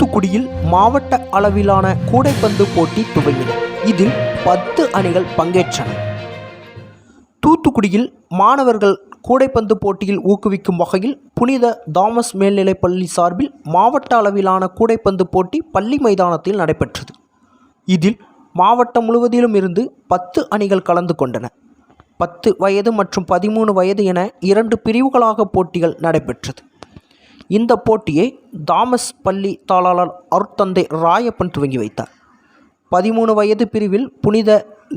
தூத்துக்குடியில் மாவட்ட அளவிலான கூடைப்பந்து போட்டி துவங்கின. இதில் பத்து அணிகள் பங்கேற்றன. தூத்துக்குடியில் மாணவர்கள் கூடைப்பந்து போட்டியில் ஊக்குவிக்கும் வகையில் புனித தாமஸ் மேல்நிலைப் பள்ளி சார்பில் மாவட்ட அளவிலான கூடைப்பந்து போட்டி பள்ளி மைதானத்தில் நடைபெற்றது. இதில் மாவட்டம் முழுவதிலும் இருந்து பத்து அணிகள் கலந்து கொண்டன. பத்து வயது மற்றும் பதிமூணு வயது என இரண்டு பிரிவுகளாக போட்டிகள் நடைபெற்றது. இந்த போட்டியை தாமஸ் பள்ளி தாளாளர் அருட்தந்தை ராயப்பன் துவங்கி வைத்தார். பதிமூணு வயது பிரிவில் புனித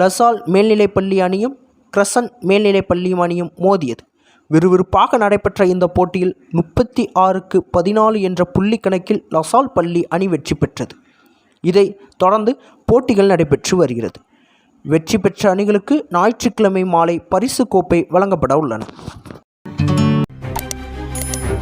லசால் மேல்நிலைப் பள்ளி அணியும் கிரசன் மேல்நிலைப்பள்ளியும் அணியும் மோதியது. விறுவிறுப்பாக நடைபெற்ற இந்த போட்டியில் முப்பத்தி ஆறுக்கு பதினாலு என்ற புள்ளி கணக்கில் லசால் பள்ளி அணி வெற்றி பெற்றது. இதை தொடர்ந்து போட்டிகள் நடைபெற்று வருகிறது. வெற்றி பெற்ற அணிகளுக்கு ஞாயிற்றுக்கிழமை மாலை பரிசு கோப்பை வழங்கப்பட உள்ளன.